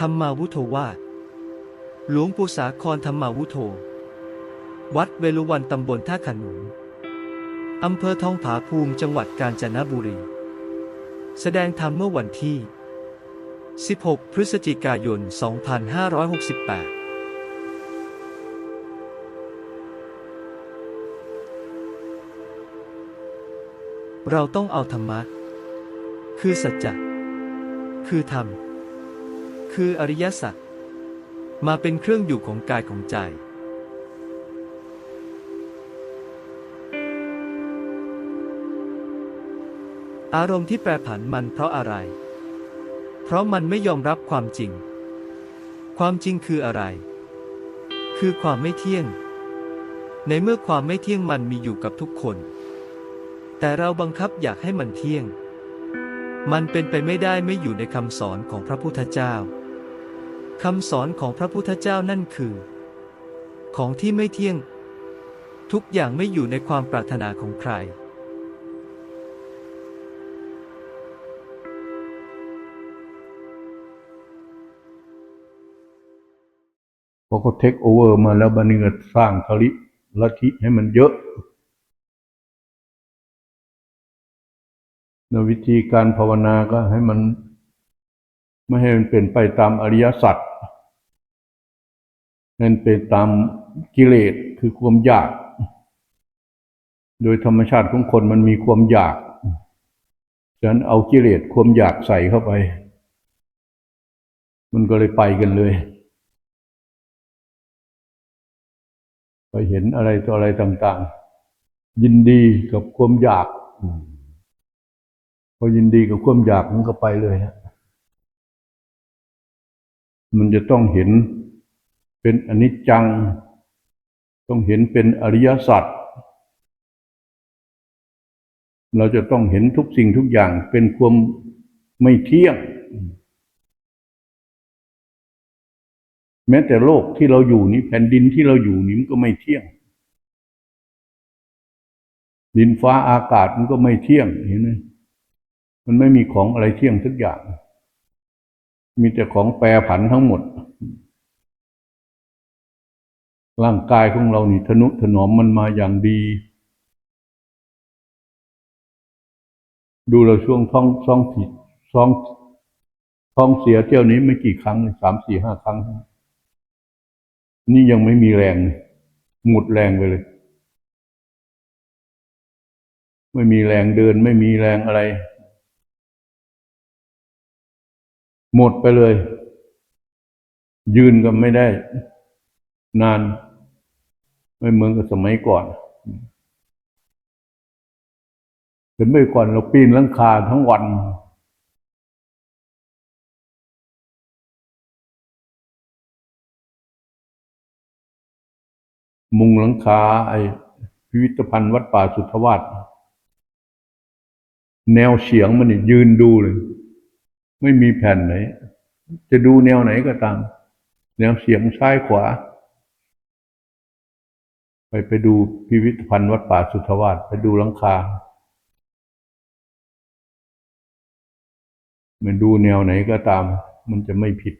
ธรรมาวุโทวาหลวงปู่สาครธรรมาวุโทวัดเวลุวันตำบลท่าขนุนอำเภอทองผาภูมิจังหวัดกาญจนบุรี แสดงธรรมเมื่อวันที่ 16 พฤศจิกายน 2568เราต้องเอาธรรมะ คือสัจจะ คือธรรม คืออริยสัจมาเป็นเครื่องอยู่ของกายของใจ อารมณ์ที่แปรผันมันเพราะอะไร เพราะมันไม่ยอมรับความจริง ความจริงคืออะไร คือความไม่เที่ยง ในเมื่อความไม่เที่ยงมันมีอยู่กับทุกคน แต่เราบังคับอยากให้มันเที่ยง มันเป็นไปไม่ได้ไม่อยู่ในคำสอนของพระพุทธเจ้า คำสอนของพระพุทธเจ้านั่นคือ ของที่ไม่เที่ยง ทุกอย่างไม่อยู่ในความปรารถนาของใคร พอเขาเทคโอเวอร์มาแล้วบันนี้ก็สร้างทลิลัทธิให้มันเยอะแล้ววิธีการภาวนาก็ให้มัน ไม่ให้มันเป็นไปตามอริยสัจมันเป็นตามกิเลสคือความอยาก โดยธรรมชาติของคนมันมีความอยาก ฉะนั้นเอากิเลสความอยากใส่เข้าไป มันก็เลยไปกันเลย ไปเห็นอะไรต่ออะไรต่างๆ ยินดีกับความอยาก พอยินดีกับความอยากมันก็ไปเลยฮะ มันจะต้องเห็นเป็นอนิจจัง ต้องเห็นเป็นอริยสัจเราจะต้องเห็นทุกสิ่งทุกอย่างเป็นความไม่เที่ยง แม้แต่โลกที่เราอยู่นี้แผ่นดินที่เราอยู่นี้มันก็ไม่เที่ยง ดินฟ้าอากาศมันก็ไม่เที่ยงเห็นไหมมันไม่มีของอะไรเที่ยงทุกอย่าง มีแต่ของแปรผันทั้งหมด ร่างกายของเรานี่ทนุถนอมมันมาอย่างดี ดูเราช่วงท้องท้องผิดท้องท้องเสียเที่ยวนี้ไม่กี่ครั้งสามสี่ห้าครั้ง นี่ยังไม่มีแรงเลยหมดแรงไปเลย ไม่มีแรงเดินไม่มีแรงอะไร หมดไปเลย ยืนก็ไม่ได้ นาน ไม่เหมือนกับสมัยก่อนแต่เมื่อก่อนเราปีนหลังคาทั้งวันมุงหลังคาไอ้พิพิธภัณฑ์วัดป่าสุทธวาสแนวเฉียงมันนี่ยืนดูเลย ไม่มีแผ่นไหน จะดูแนวไหนก็ตาม แนวเฉียงซ้ายขวา ไปไปดูพิพิธภัณฑ์วัดป่าสุทธวาสไปดูหลังคามันดูแนวไหนก็ตาม มันจะไม่ผิด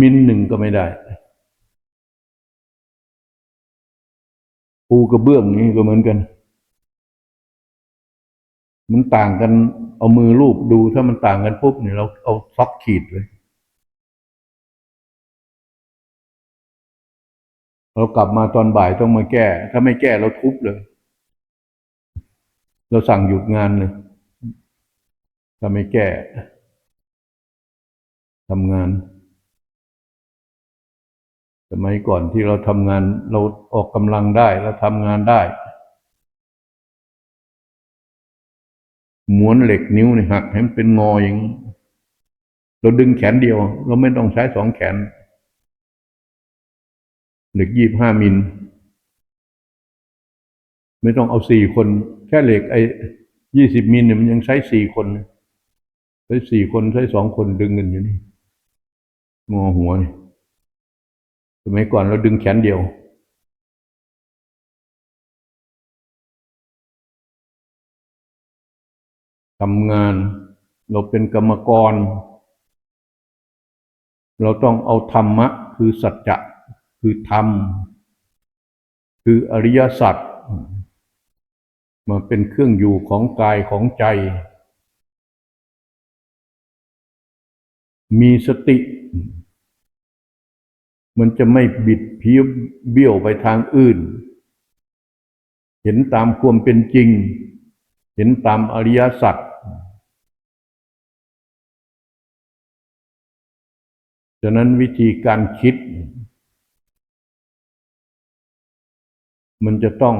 มิลหนึ่งก็ไม่ได้ ปูกระเบื้องนี้ก็เหมือนกัน มันต่างกัน เอามือลูบดูถ้ามันต่างกันปุ๊บเนี่ยเราเอาซอกขีดเลยเรากลับมาตอนบ่ายต้องมาแก้ ถ้าไม่แก้เราทุบเลย เราสั่งหยุดงานเลยถ้าไม่แก้ทำงาน สมัยก่อนที่เราทำงานเราออกกำลังได้เราทำงานได้ ม้วนเหล็กนิ้วนี่หักให้มันเป็นงออย่างนี้เราดึงแขนเดียว เราไม่ต้องใช้สองแขน เหล็กยี่บห้ามิล ไม่ต้องเอาสี่คน แค่เหล็กไอ้ยี่สิบมิลเนี่ยมันยังใช้สี่คนใช้สี่คนใช้สองคนดึงกันอยู่นี่งอหัวนี่สมัยก่อนเราดึงแขนเดียว ทำงาน เราเป็นกรรมกร เราต้องเอาธรรมะ คือสัจจะคือธรรม คืออริยสัจมาเป็นเครื่องอยู่ของกายของใจ มีสติ มันจะไม่บิดเพี้ยวเบี้ยวไปทางอื่น เห็นตามความเป็นจริง เห็นตามอริยสัจะนั้นวิธีการคิด มันจะต้อง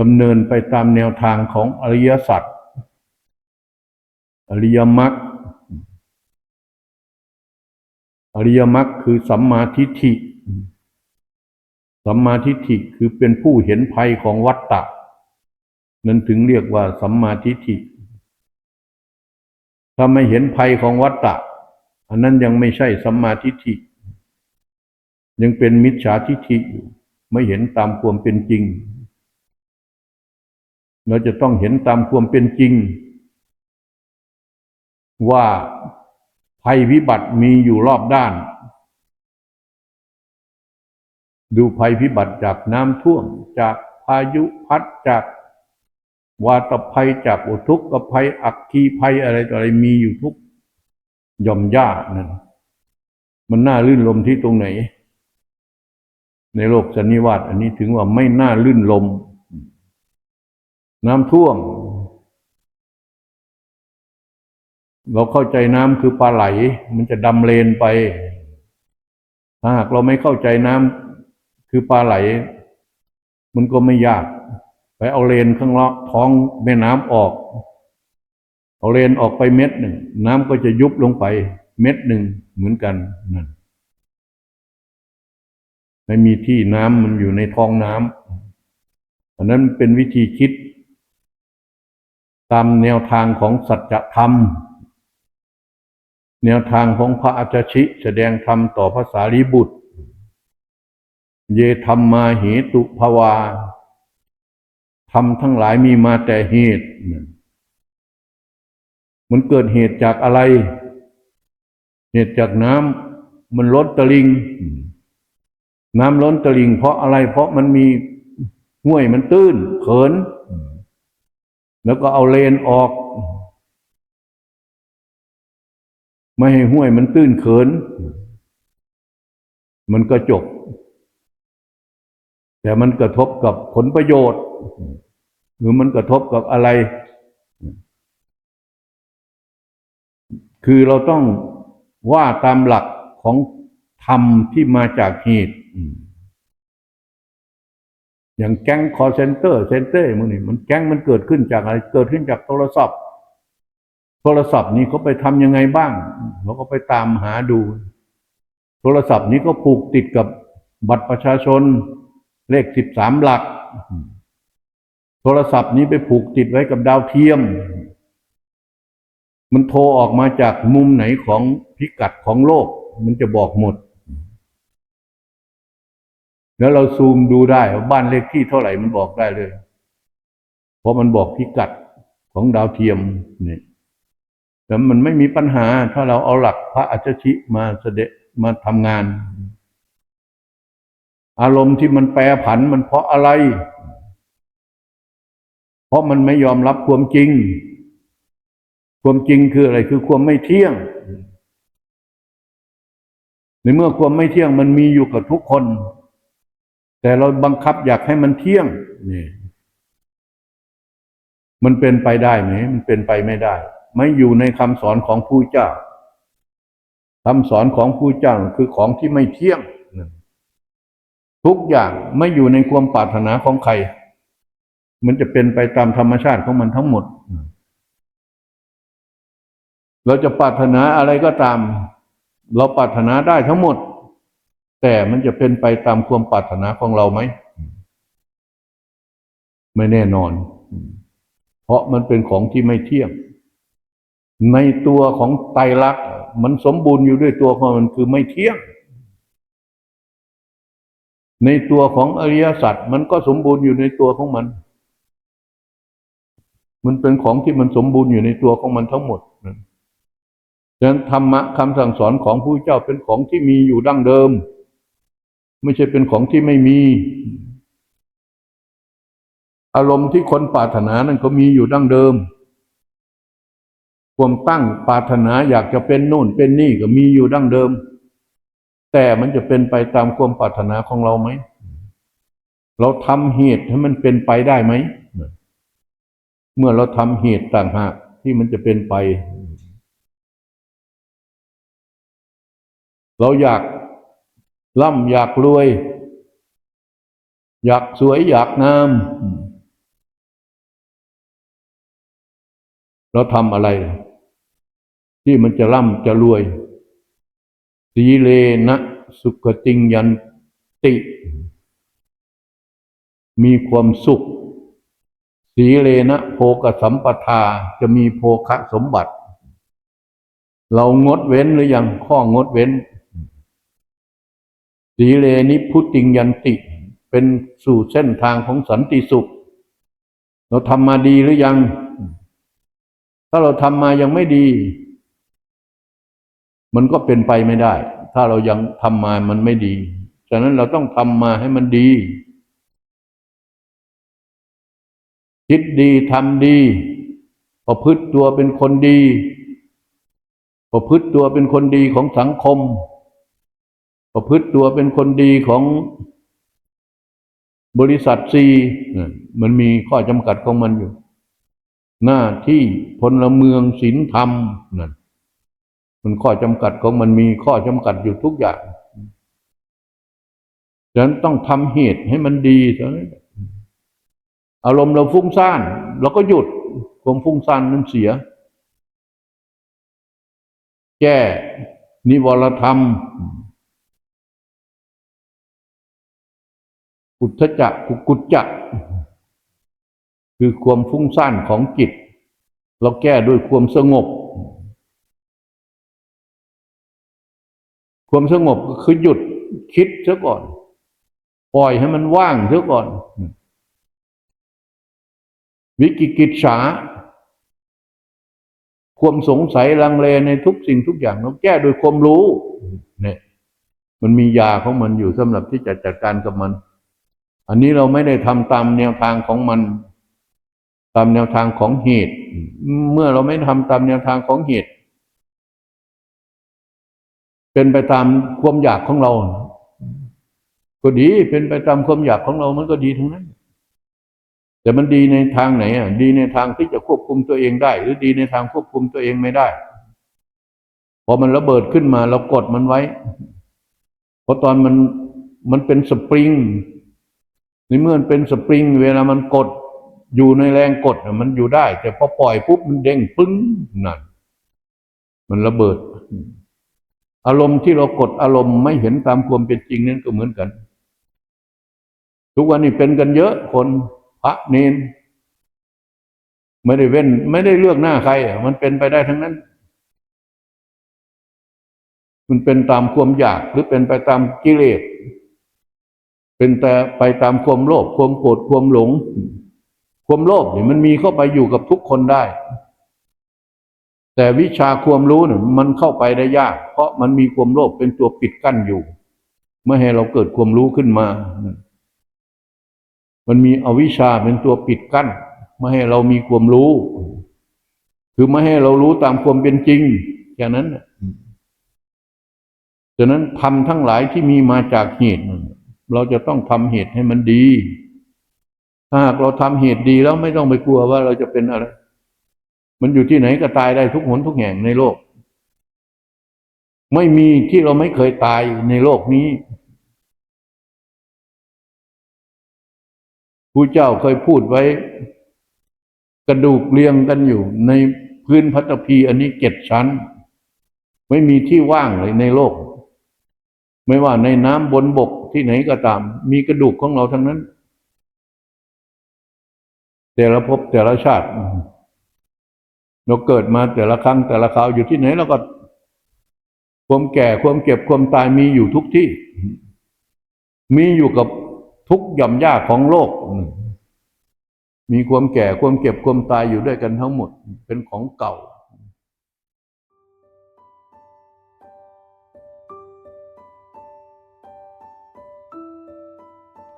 ดำเนินไปตามแนวทางของอริยสัจอริยมรรคอริยมรรคคือสัมมาทิฏฐิ สัมมาทิฏฐิคือเป็นผู้เห็นภัยของวัฏฏะนั้นถึงเรียกว่าสัมมาทิฏฐิ ถ้าไม่เห็นภัยของวัฏฏะ อันนั้นยังไม่ใช่สัมมาทิฏฐิ ยังเป็นมิจฉาทิฏฐิอยู่ ไม่เห็นตามความเป็นจริง เราจะต้องเห็นตามความเป็นจริง ว่าภัยพิบัติมีอยู่รอบด้าน ดูภัยพิบัติจากน้ำท่วม จากพายุพัดจากวาตภัยจากอุทกภัย อัคคีภัยอะไรต่ออะไรมีอยู่ทุก ย่อมย่านั่นมันน่าลื่นลมที่ตรงไหน ในโลกสันนิวาตอันนี้ถึงว่าไม่น่าลื่นลม น้ำท่วม เราเข้าใจน้ำคือปลาไหล มันจะดำเลนไป ถ้าหากเราไม่เข้าใจน้ำคือปลาไหล มันก็ไม่ยาก ไปเอาเลนข้างล่างท้องแม่น้ำออก เอาเลนออกไปเม็ดหนึ่งน้ำก็จะยุบลงไปเม็ดหนึ่งเหมือนกันนั่นไม่มีที่น้ำมันอยู่ในท้องน้ำอันนั้นเป็นวิธีคิด ตามแนวทางของสัจธรรม แนวทางของพระอาจชิ แสดงธรรมต่อภาษาลีบุตร เยธรรมมาเหตุภาวาธรรมทั้งหลายมีมาแต่เหตุ มันเกิดเหตุจากอะไร เหตุจากน้ำมันล้นตะลิง น้ำล้นตะลิง เพราะอะไร เพราะมันมีห้วยมันตื้น เขิน แล้วก็เอาเลนออก ไม่ให้ห้วยมันตื้นเขิน มันก็จบ แต่มันกระทบกับผลประโยชน์ หรือมันกระทบกับอะไร คือเราต้องว่าตามหลักของธรรมที่มาจากเหตุอย่างแก๊งคอเซนเตอร์เซนเตอร์มันนี่มันแก๊งมันเกิดขึ้นจากอะไรเกิดขึ้นจากโทรศัพท์ โทรศัพท์นี้เขาไปทำยังไงบ้างเราก็ไปตามหาดู โทรศัพท์นี้ก็ผูกติดกับบัตรประชาชน เลขสิบสามหลัก โทรศัพท์นี้ไปผูกติดไว้กับดาวเทียม มันโทรออกมาจากมุมไหนของพิกัดของโลก มันจะบอกหมด แล้วเราซูมดูได้ว่าบ้านเลขที่เท่าไหร่มันบอกได้เลย เพราะมันบอกพิกัดของดาวเทียมนี่แต่มันไม่มีปัญหาถ้าเราเอาหลักพระอัจฉริมาเสด็จมาทำงาน อารมณ์ที่มันแปรผันมันเพราะอะไร เพราะมันไม่ยอมรับความจริง ความจริงคืออะไรคือความไม่เที่ยง ในเมื่อความไม่เที่ยงมันมีอยู่กับทุกคน แต่เราบังคับอยากให้มันเที่ยงนี่มันเป็นไปได้ไหม มันเป็นไปไม่ได้ ไม่อยู่ในคำสอนของผู้เจ้าคำสอนของผู้เจ้าคือของที่ไม่เที่ยง ทุกอย่างไม่อยู่ในความปรารถนาของใคร มันจะเป็นไปตามธรรมชาติของมันทั้งหมด เราจะปรารถนาอะไรก็ตาม เราปรารถนาได้ทั้งหมด แต่มันจะเป็นไปตามความปรารถนาของเราไหม ไม่แน่นอน เพราะมันเป็นของที่ไม่เที่ยง ในตัวของไตรลักษณ์มันสมบูรณ์อยู่ด้วยตัวของมันคือไม่เที่ยง ในตัวของอริยสัจมันก็สมบูรณ์อยู่ในตัวของมัน มันเป็นของที่มันสมบูรณ์อยู่ในตัวของมันทั้งหมด ฉะนั้นธรรมะคำสั่งสอนของผู้เจ้าเป็นของที่มีอยู่ดั้งเดิม ไม่ใช่เป็นของที่ไม่มี อารมณ์ที่คนปรารถนานั้นก็มีอยู่ดั้งเดิม ความตั้งปรารถนาอยากจะเป็นโน่นเป็นนี่ก็มีอยู่ดั้งเดิม แต่มันจะเป็นไปตามความปรารถนาของเราไหม เราทำเหตุให้มันเป็นไปได้ไหม เมื่อเราทำเหตุต่างหากที่มันจะเป็นไป เราอยากร่ำอยากรวย อยากสวยอยากงาม เราทำอะไร ที่มันจะร่ำจะรวย สีเลนะสุขติงยันติ มีความสุข สีเลนะโภกสัมปทาจะมีโภคสมบัติ เรางดเว้นหรือยังข้องดเว้น สีเลนิพุติงยันติ เป็นสู่เส้นทางของสันติสุข เราทำมาดีหรือยัง ถ้าเราทำมายังไม่ดี มันก็เป็นไปไม่ได้ ถ้าเรายังทำมามันไม่ดี ฉะนั้นเราต้องทำมาให้มันดี คิดดีทำดีประพฤติตัวเป็นคนดีประพฤติตัวเป็นคนดีของสังคม ประพฤติตัวเป็นคนดีของบริษัทซีมันมีข้อจำกัดของมันอยู่ หน้าที่พลเมืองศีลธรรมนั่นมันข้อจำกัดของมันมีข้อจำกัดอยู่ทุกอย่างฉะนั้นต้องทำเหตุให้มันดีเท่านั้นอารมณ์เราฟุ้งซ่านเราก็หยุดความฟุ้งซ่านนั้นเสีย แก้นิวรธรรม กุทจักกุกุจจะคือความฟุ้งซ่านของจิต เราแก้ด้วยความสงบ ความสงบก็คือหยุดคิดเสียก่อน ปล่อยให้มันว่างเสียก่อน วิกิกิจฉาความสงสัยลังเลในทุกสิ่งทุกอย่างเราแก้โดยความรู้เนี่ยมันมียาของมันอยู่สำหรับที่จะจัดการกับมัน อันนี้เราไม่ได้ทำตามแนวทางของมัน ตามแนวทางของเหตุ เมื่อเราไม่ทำตามแนวทางของเหตุ เป็นไปตามความอยากของเรา ก็ดีเป็นไปตามความอยากของเรามันก็ดีทั้งนั้น แต่มันดีในทางไหนอะดีในทางที่จะควบคุมตัวเองได้ หรือดีในทางควบคุมตัวเองไม่ได้พอมันระเบิดขึ้นมาเรากดมันไว้เพราะตอนมันมันเป็นสปริง ในเมื่อมันเป็นสปริง เวลามันกดอยู่ในแรงกดมันอยู่ได้ แต่พอปล่อยปุ๊บมันเด้งปึ้งนั่นมันระเบิด อารมณ์ที่เรากดอารมณ์ไม่เห็นตามความเป็นจริงนั่นก็เหมือนกัน ทุกวันนี้เป็นกันเยอะคนพระเนนไม่ได้เว้น ไม่ได้เลือกหน้าใครมันเป็นไปได้ทั้งนั้น มันเป็นตามความอยากหรือเป็นไปตามกิเลส เป็นแต่ไปตามความโลภความโกรธความหลง ความโลภเนี่ยมันมีเข้าไปอยู่กับทุกคนได้ แต่วิชาความรู้เนี่ยมันเข้าไปได้ยาก เพราะมันมีความโลภเป็นตัวปิดกั้นอยู่ ไม่ให้เราเกิดความรู้ขึ้นมา มันมีอวิชชาเป็นตัวปิดกั้น ไม่ให้เรามีความรู้ คือไม่ให้เรารู้ตามความเป็นจริงอย่างนั้นน่ะฉะนั้นทำทั้งหลายที่มีมาจากเหตุ เราจะต้องทำเหตุให้มันดี ถ้าหากเราทำเหตุดีแล้วไม่ต้องไปกลัวว่าเราจะเป็นอะไร มันอยู่ที่ไหนก็ตายได้ทุกหนทุกแห่งในโลก ไม่มีที่เราไม่เคยตายในโลกนี้ผู้เจ้าเคยพูดไว้ กระดูกเรียงกันอยู่ ในพื้นพัตภีอันนี้เจ็ดชั้น ไม่มีที่ว่างเลยในโลก ไม่ว่าในน้ำบนบกที่ไหนก็ตาม มีกระดูกของเราทั้งนั้น แต่ละภพแต่ละชาติเราเกิดมาแต่ละครั้งแต่ละคราวอยู่ที่ไหนเราก็ ความแก่ความเก็บความตายมีอยู่ทุกที่ มีอยู่กับทุกหย่อมย่าของโลก มีความแก่ความเก็บความตายอยู่ด้วยกันทั้งหมด เป็นของเก่า